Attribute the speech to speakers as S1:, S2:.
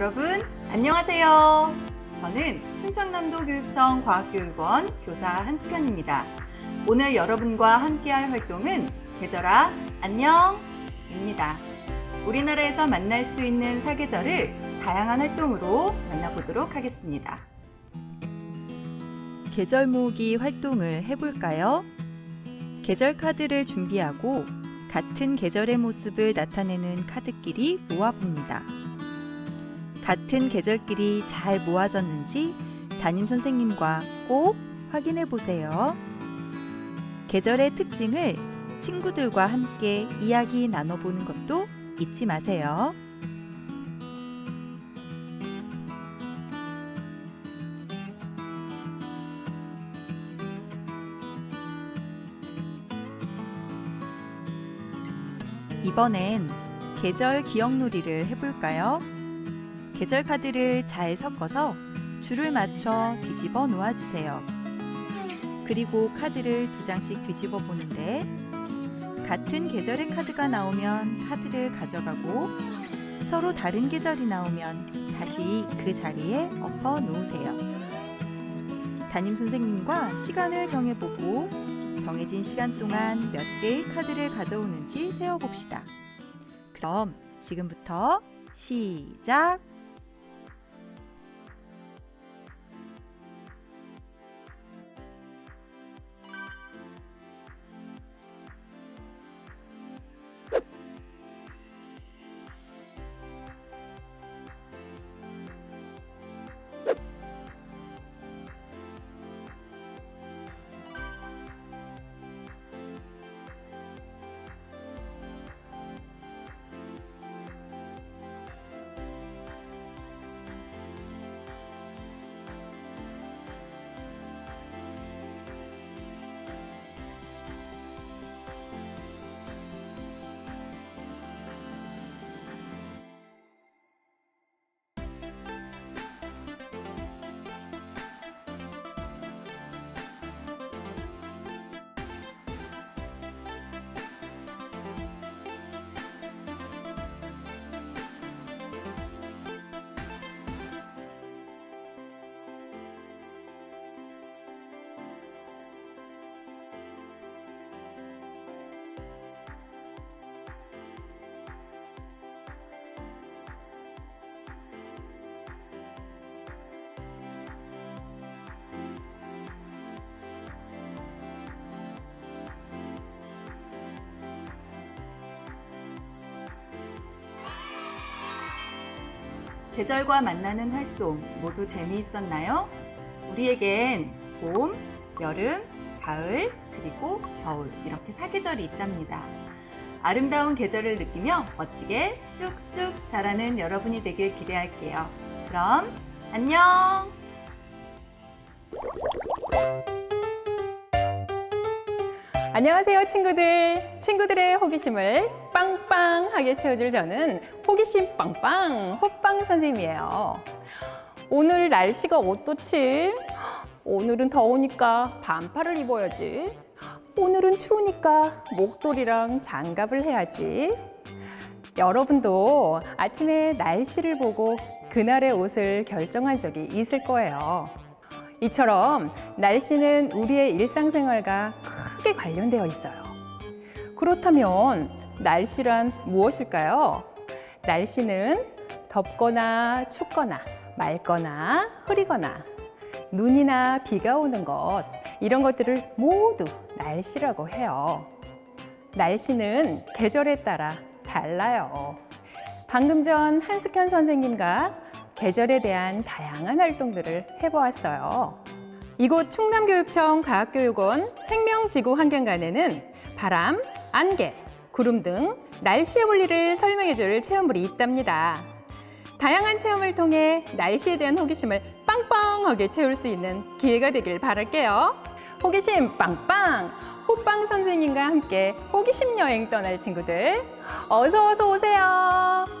S1: 여러분, 안녕하세요. 저는 춘천남도 교육청 과학교육원 교사 한수현입니다. 오늘 여러분과 함께할 활동은 계절아, 안녕입니다. 우리나라에서 만날 수 있는 사계절을 다양한 활동으로 만나보도록 하겠습니다. 계절 모으기 활동을 해볼까요? 계절 카드를 준비하고 같은 계절의 모습을 나타내는 카드끼리 모아봅니다. 같은 계절끼리 잘 모아졌는지 담임 선생님과 꼭 확인해 보세요. 계절의 특징을 친구들과 함께 이야기 나눠보는 것도 잊지 마세요. 이번엔 계절 기억놀이를 해볼까요? 계절 카드를 잘 섞어서 줄을 맞춰 뒤집어 놓아주세요. 그리고 카드를 두 장씩 뒤집어 보는데 같은 계절의 카드가 나오면 카드를 가져가고 서로 다른 계절이 나오면 다시 그 자리에 엎어 놓으세요. 담임 선생님과 시간을 정해보고 정해진 시간 동안 몇 개의 카드를 가져오는지 세어봅시다. 그럼 지금부터 시작! 계절과 만나는 활동 모두 재미있었나요? 우리에겐 봄, 여름, 가을, 그리고 겨울 이렇게 사계절이 있답니다. 아름다운 계절을 느끼며 멋지게 쑥쑥 자라는 여러분이 되길 기대할게요. 그럼 안녕!
S2: 안녕하세요, 친구들. 친구들의 호기심을 빵빵하게 채워줄 저는 호기심 빵빵 호빵 선생님이에요. 오늘 날씨가 어떻지? 오늘은 더우니까 반팔을 입어야지. 오늘은 추우니까 목도리랑 장갑을 해야지. 여러분도 아침에 날씨를 보고 그날의 옷을 결정한 적이 있을 거예요. 이처럼 날씨는 우리의 일상생활과 크게 관련되어 있어요. 그렇다면 날씨란 무엇일까요? 날씨는 덥거나 춥거나 맑거나 흐리거나 눈이나 비가 오는 것 이런 것들을 모두 날씨라고 해요. 날씨는 계절에 따라 달라요. 방금 전 한숙현 선생님과 계절에 대한 다양한 활동들을 해보았어요. 이곳 충남교육청 과학교육원 생명지구 환경관에는 바람, 안개, 구름 등 날씨의 원리를 설명해줄 체험물이 있답니다. 다양한 체험을 통해 날씨에 대한 호기심을 빵빵하게 채울 수 있는 기회가 되길 바랄게요. 호기심 빵빵! 호빵 선생님과 함께 호기심 여행 떠날 친구들 어서 어서 오세요.